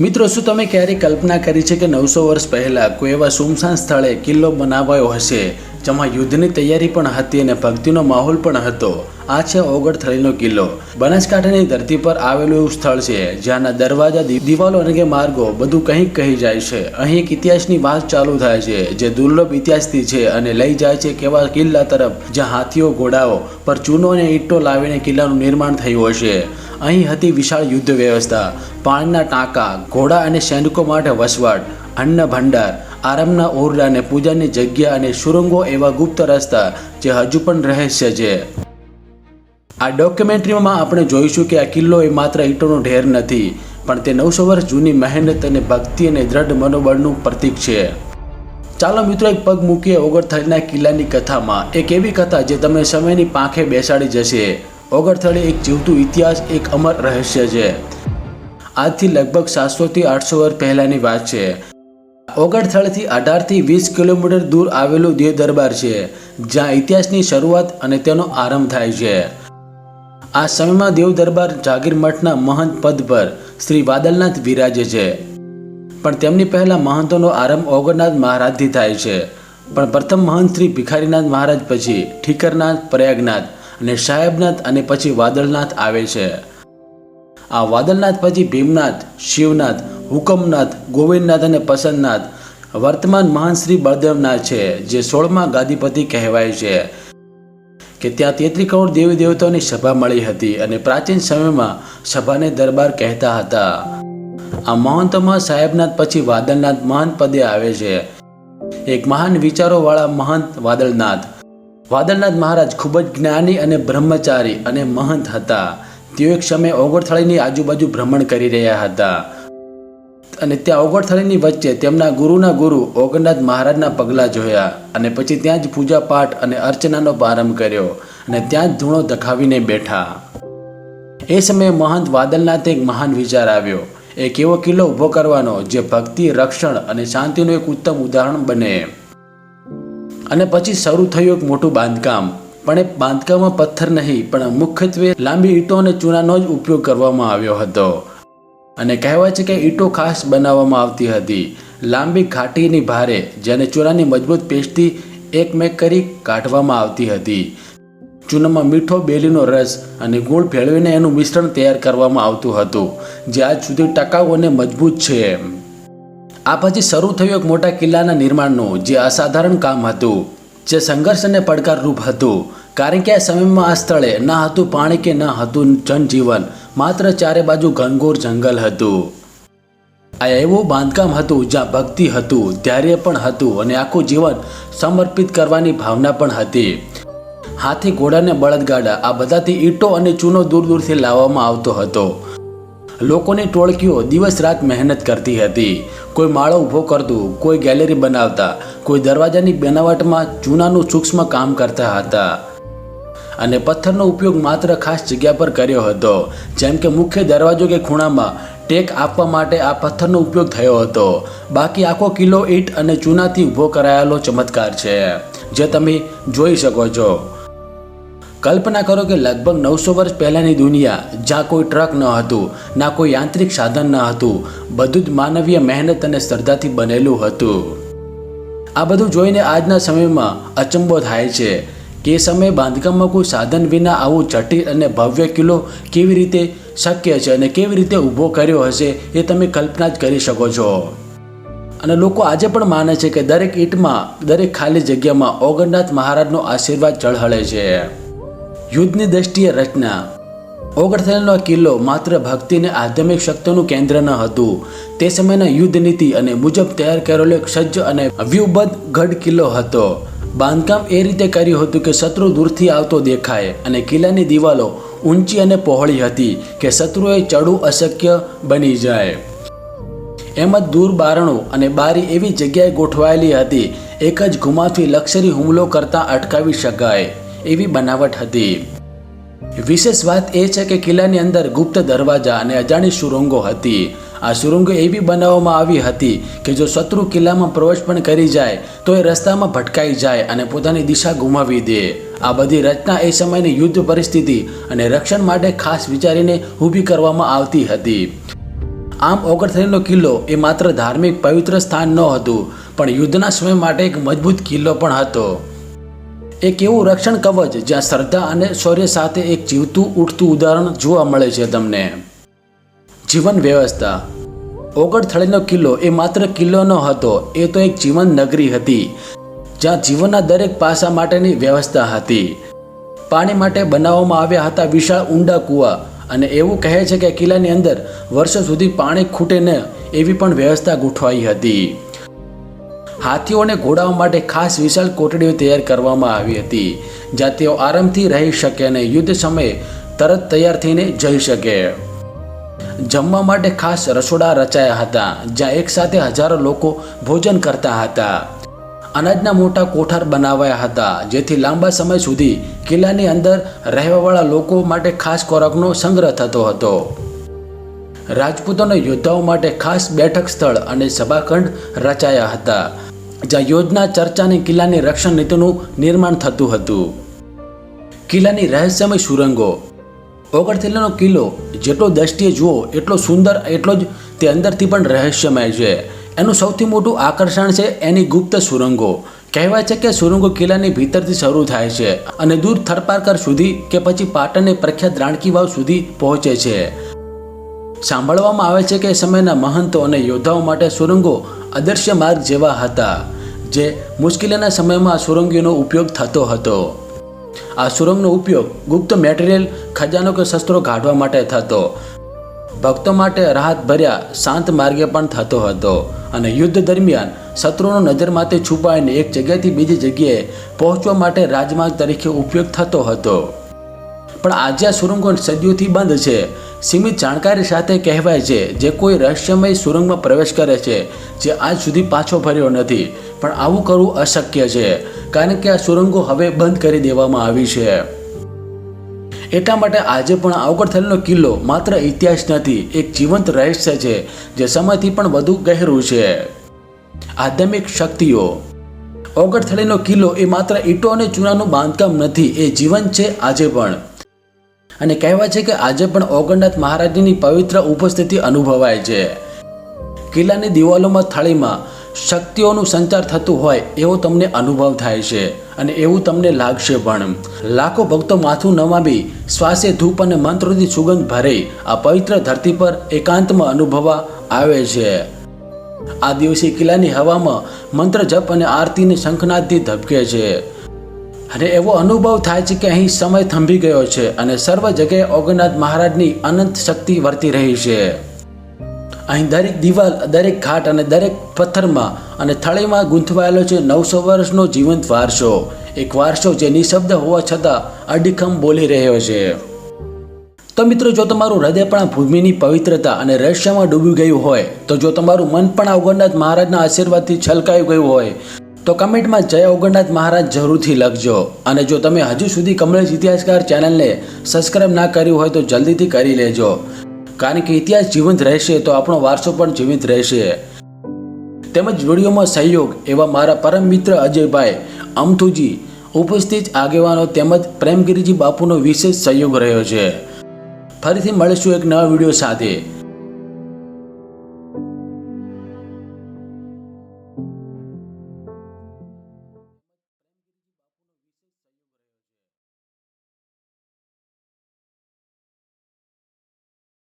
મિત્રો, શું તમે ક્યારેય કલ્પના કરી છે કે નવસો વર્ષ પહેલાં કોઈ એવા સુમસાન સ્થળે કિલ્લો બનાવાયો હશે? જેમાં યુદ્ધની તૈયારી પણ હતી અને ભક્તિનો માહોલ પણ હતો. આ છે ઓગળથળીનો કિલ્લો. બનાસકાંઠાની ધરતી પર આવેલું એવું સ્થળ છે, જ્યાંના દરવાજા દિવાલો અને કે માર્ગો બધું કંઈક કહી જાય છે. અહીં એક ઇતિહાસની વાત ચાલુ થાય છે, જે દુર્લભ ઇતિહાસથી છે અને લઈ જાય છે કેવા કિલ્લા તરફ, જ્યાં હાથીઓ, ઘોડાઓ પર ચૂનો અને ઈંટો લાવીને કિલ્લાનું નિર્માણ થયું હશે. અહીં હતી વિશાળ યુદ્ધ વ્યવસ્થા. પાણીના ટાંકા, ઘોડા અને સૈનિકો માટે વસવાટ અન્ન ભંડાર આરામના ઓરડા અને પૂજાની જગ્યા અને સુરંગો એવા ગુપ્ત રસ્તા જે હજુ પણ રહસ્ય છે. આ ડોક્યુમેન્ટરીમાં આપણે જોઈશું કે આ કિલ્લો એ માત્ર ઈંટોનો ઢેર નથી, પણ તે નવસો વર્ષ જૂની મહેનત અને ભક્તિ અને દ્રઢ મનોબળનું પ્રતીક છે. ચાલો મિત્રો એક પગ મૂકીએ ઓગળથળીના કિલ્લાની કથામાં. એક એવી કથા જે તમને સમયની પાંખે બેસાડી જશે. ઓગળથળી એક જીવતું ઇતિહાસ, એક અમર રહસ્ય છે. આજથી લગભગ સાતસોથી આઠસો વર્ષ પહેલાંની વાત છે. ઓગળથળથી અઢારથી વીસ કિલોમીટર દૂર આવેલું દેવ દરબાર છે, જ્યાં ઇતિહાસની શરૂઆત અને તેનો આરંભ થાય છે. આ સમયમાં દેવ દરબાર જાગીર મઠના મહંત પદ પર શ્રી વાદલનાથ વિરાજે છે. પણ તેમની પહેલા મહંતોનો આરંભ ઓગણનાથ મહારાજથી થાય છે. પણ પ્રથમ મહંત શ્રી ભિખારીનાથ મહારાજ પછી ઠીકરનાથ, પ્રયાગનાથ અને સાહેબનાથ અને પછી વાદળનાથ આવે છે. આ વાદળનાથ પછી ભીમનાથ, શિવનાથ હુકમનાથ, ગોવિંદનાથ અને પસંદનાથ વર્તમાન મહાન શ્રી બળદેવનાથ છે, જે સોળમા ગાદીપતિ કહેવાય છે. કે ત્યાં તેત્રી કરોડ દેવી દેવતાઓની સભા મળી હતી અને પ્રાચીન સમયમાં સભાને દરબાર કહેતા હતા. આ મહંતોમાં સાહેબનાથ પછી વાદળનાથ મહંત પદે આવે છે. એક મહાન વિચારોવાળા મહંત વાદળનાથ. વાદળનાથ મહારાજ ખૂબ જ જ્ઞાની અને બ્રહ્મચારી અને મહંત હતા. તેઓ એક સમયે ઓગળથળીની આજુબાજુ ભ્રમણ કરી રહ્યા હતા. અને ત્યાં ઓગળથળીની વચ્ચે તેમના ગુરુના ગુરુ ઓગણનાથ મહારાજના પગલાં જોયા અને પછી ત્યાં જ પૂજા પાઠ અને અર્ચનાનો પ્રારંભ કર્યો અને ત્યાં જ ધૂણો દખાવીને બેઠા. એ સમયે મહંત વાદલનાથે એક મહાન વિચાર આવ્યો. એક એવો કિલ્લો ઊભો કરવાનો જે ભક્તિ, રક્ષણ અને શાંતિનું એક ઉત્તમ ઉદાહરણ બને. અને પછી શરૂ થયું એક મોટું બાંધકામ. પણ એ બાંધકામમાં પથ્થર નહીં, પણ મુખ્યત્વે લાંબી ઈંટો અને ચૂનાનો જ ઉપયોગ કરવામાં આવ્યો હતો. અને કહેવાય છે કે ઈંટો ખાસ બનાવવામાં આવતી હતી. લાંબી ઘાટીની ભારે, જેને ચૂનાની મજબૂત પેસ્ટથી એકમેક કરી કાઢવામાં આવતી હતી. ચૂનામાં મીઠો બેલીનો રસ અને ગોળ ભેળવીને એનું મિશ્રણ તૈયાર કરવામાં આવતું હતું, જે આજ સુધી ટકાઉ અને મજબૂત છે. આ પછી શરૂ થયું એક મોટા કિલ્લાના નિર્માણનું, જે અસાધારણ કામ હતું, જે સંઘર્ષ અને પડકારરૂપ હતું. કારણ કે આ સમયમાં આ સ્થળે ન હતું પાણી કે ન હતું જનજીવન માત્ર ચારે બાજુ ઘનઘોર જંગલ હતું. આ એવું બાંધકામ હતું જ્યાં ભક્તિ હતું, ધૈર્ય પણ હતું અને આખું જીવન સમર્પિત કરવાની ભાવના પણ હતી. હાથી ઘોડાને બળદગાડા આ બધાથી ઈંટો અને ચૂનો દૂર દૂરથી લાવવામાં આવતો હતો. લોકોની ટોળકીઓ દિવસ રાત મહેનત કરતી હતી. કોઈ માળો ઊભો કરતું, કોઈ ગેલેરી બનાવતા, કોઈ દરવાજાની બનાવટમાં ચૂનાનું સૂક્ષ્મ કામ કરતા હતા. અને પથ્થરનો ઉપયોગ માત્ર ખાસ જગ્યા પર કર્યો હતો. જેમ કે મુખ્ય દરવાજો કે ખૂણામાં ટેક આપવા માટે આ પથ્થરનો ઉપયોગ થયો હતો. બાકી આખો કિલ્લો ઈંટ અને ચૂનાથી ઊભો કરાયેલો ચમત્કાર છે, જે તમે જોઈ શકો છો. કલ્પના કરો કે લગભગ નવસો વર્ષ પહેલાંની દુનિયા, જ્યાં કોઈ ટ્રક ન હતું, ના કોઈ યાંત્રિક સાધન ન હતું, બધું જ માનવીય મહેનત અને શ્રદ્ધાથી બનેલું હતું. આ બધું જોઈને આજના સમયમાં અચંબો થાય છે. એ સમયે બાંધકામમાં કોઈ સાધન વિના આવું જટિલ અને ભવ્ય કિલ્લો કેવી રીતે શક્ય છે અને કેવી રીતે ઊભો કર્યો હશે એ તમે કલ્પના જ કરી શકો છો. અને લોકો આજે પણ માને છે કે દરેક ઈંટમાં, દરેક ખાલી જગ્યામાં ઓગણનાથ મહારાજનો આશીર્વાદ ચળહળે છે. યુદ્ધની દ્રષ્ટિએ રચના. ઓગળથેલનો કિલ્લો માત્ર ભક્તિ અને આધ્યાત્મિક શક્તિનું કેન્દ્ર ન હતું. તે સમયના યુદ્ધ નીતિ અને મુજબ તૈયાર કરેલો એક સજ્જ અને વ્યૂહબદ્ધ ગઢ કિલ્લો હતો. બાંધકામ એ રીતે કર્યું હતું કે શત્રુ દૂરથી આવતો દેખાય અને કિલ્લાની દિવાલો ઊંચી અને પહોળી હતી કે શત્રુએ ચડવું અશક્ય બની જાય. એમ જ દૂર બારણું અને બારી એવી જગ્યાએ ગોઠવાયેલી હતી, એક જ ઘુમાથી લક્ષરી હુમલો કરતાં અટકાવી શકાય એવી બનાવટ હતી. વિશેષ વાત એ છે કે કિલ્લાની અંદર ગુપ્ત દરવાજા અને અજાણી સુરંગો હતી. આ સુરંગો એવી બનાવવામાં આવી હતી કે જો શત્રુ કિલ્લામાં પ્રવેશ પણ કરી જાય, તો એ રસ્તામાં ભટકાઈ જાય અને પોતાની દિશા ગુમાવી દે. આ બધી રચના એ સમયની યુદ્ધ પરિસ્થિતિ અને રક્ષણ માટે ખાસ વિચારીને ઊભી કરવામાં આવતી હતી. આમ ઓગણથલીનો કિલ્લો એ માત્ર ધાર્મિક પવિત્ર સ્થાન ન હતું, પણ યુદ્ધના સમય માટે એક મજબૂત કિલ્લો પણ હતો. એક એવું રક્ષણ કવચ જ્યાં શ્રદ્ધા અને શૌર્ય સાથે એક જીવતું, ઉઠતું ઉદાહરણ જોવા મળે છે તમને. જીવન વ્યવસ્થા. ઓગળથળીનો કિલ્લો એ માત્ર કિલ્લો ન હતો, એ તો એક જીવન નગરી હતી, જ્યાં જીવનના દરેક પાસા માટેની વ્યવસ્થા હતી. પાણી માટે બનાવવામાં આવ્યા હતા વિશાળ ઊંડા કૂવા અને એવું કહે છે કે કિલ્લાની અંદર વર્ષો સુધી પાણી ખૂટે ન એવી પણ વ્યવસ્થા ગોઠવાઈ હતી. હાથીઓ અને ઘોડાઓ માટે ખાસ વિશાળ કોટડીઓ તૈયાર કરવામાં આવી હતી, જ્યાં તેઓ આરામથી રહી શકે અને યુદ્ધ સમયે તરત તૈયાર થઈને જઈ શકે. જમવા માટે ખાસ રસોડા રચાયા હતા, જ્યાં એકસાથે હજારો લોકો ભોજન કરતા હતા. અનાજના મોટા કોઠાર બનાવાયા હતા, જેથી લાંબા સમય સુધી કિલ્લાની અંદર રહેવાવાળા લોકો માટે ખાસ ખોરાકનો સંગ્રહ થતો હતો. રાજપૂતોના યોદ્ધાઓ માટે ખાસ બેઠક સ્થળ અને સભાખંડ રચાયા હતા, જ્યાં યોજના ચર્ચાની કિલ્લાની રક્ષણ નીતિનું નિર્માણ થતું હતું. કિલ્લાની રહસ્યમય સુરંગો ઓગણથેલાનો કિલ્લો જેટલો દ્રષ્ટિએ જુઓ, એટલો સુંદર, એટલો જ તે અંદરથી પણ રહસ્યમય છે. એનું સૌથી મોટું આકર્ષણ છે એની ગુપ્ત સુરંગો. કહેવાય છે કે સુરંગો કિલ્લાની ભીતરથી શરૂ થાય છે અને દૂર થરપારકર સુધી કે પછી પાટણની પ્રખ્યાત રાણકી વાવ સુધી પહોંચે છે. સાંભળવામાં આવે છે કે એ સમયના મહંતો અને યોદ્ધાઓ માટે સુરંગો અદૃશ્ય માર્ગ જેવા હતા, જે મુશ્કેલીના સમયમાં સુરંગીનો ઉપયોગ થતો હતો. આ સુરંગનો ઉપયોગ ગુપ્ત મેટેરિયલ ખજાનો કે શસ્ત્રો કાઢવા માટે થતો. ભક્તો માટે રાહત ભર્યા શાંત માર્ગે પણ થતો હતો. અને યુદ્ધ દરમિયાન શત્રુનો નજરમાંથી છુપાઈને એક જગ્યાથી બીજી જગ્યાએ પહોંચવા માટે રાજમાર્ગ તરીકે ઉપયોગ થતો હતો. પણ આજે આ સુરંગો સદીઓથી બંધ છે. સીમિત જાણકારી સાથે કહેવાય છે જે કોઈ રહસ્યમય સુરંગમાં પ્રવેશ કરે છે, જે આજ સુધી પાછો ફર્યો નથી. પણ આવું કરવું અશક્ય છે. કારણ કે આ સુરંગો હવે બંધ કરી દેવામાં આવી છે. એટલા માટે આજે પણ અવગઢથલનો કિલ્લો માત્ર ઇતિહાસ નથી, એક જીવંત રહસ્ય છે, જે સમયથી પણ વધુ ગહેરું છે. આધ્યાત્મિક શક્તિઓ. ઓગળથળીનો કિલ્લો એ માત્ર ઈંટો અને ચૂનાનું બાંધકામ નથી, એ જીવન છે આજે પણ. અને કહેવાય છે કે આજે પણ ઓગણનાથ મહારાજની પવિત્ર ઉપસ્થિતિ અનુભવાય છે. કિલ્લાની દિવાલોમાં થાળીમાં શક્તિઓનું સંચાર થતું હોય એવો તમને અનુભવ થાય છે અને એવું તમને લાગશે પણ. લાખો ભક્તો માથું નમાવી, શ્વાસે ધૂપ અને મંત્રોથી સુગંધ ભરે, આ પવિત્ર ધરતી પર એકાંતમાં અનુભવવા આવે છે. આ દિવસે કિલ્લાની હવામાં મંત્ર જપ અને આરતીની શંખનાદથી ધબકે છે. અને એવો અનુભવ થાય છે કે અહીં સમય થંભી ગયો છે અને સર્વ જગ્યાએ ઓગણનાથ મહારાજની અનંત શક્તિ વર્તી રહી છે. અહીં દરેક દિવાલ, દરેક ઘાટ અને દરેક પથ્થરમાં અને થળીમાં ગૂંથવાયેલો છે નવસો વર્ષનો જીવંત વારસો. એક વારસો જે નિશબ્દ હોવા છતાં અડીખમ બોલી રહ્યો છે. તો મિત્રો, જો તમારું હૃદય પણ ભૂમિની પવિત્રતા અને રહસ્યમાં ડૂબી ગયું હોય, તો જો તમારું મન પણ આ ઓગણનાથ મહારાજના આશીર્વાદથી છલકાઈ ગયું હોય, તો કમેન્ટમાં જય ઓગણનાથ મહારાજ જરૂરથી લખજો. અને જો તમે હજુ સુધી કમલેશ ઇતિહાસકાર ચેનલને સબસ્ક્રાઇબ ના કર્યું હોય તો જલ્દીથી કરી લેજો. કારણ કે ઇતિહાસ જીવંત રહેશે તો આપણો વારસો પણ જીવંત રહેશે. તેમજ વિડીયોમાં સહયોગ એવા મારા પરમ મિત્ર અજયભાઈ અમથુજી ઉપસ્થિત આગેવાનો તેમજ પ્રેમગીરીજી બાપુનો વિશેષ સહયોગ રહ્યો છે. ફરીથી મળીશું એક નવા વીડિયો સાથે.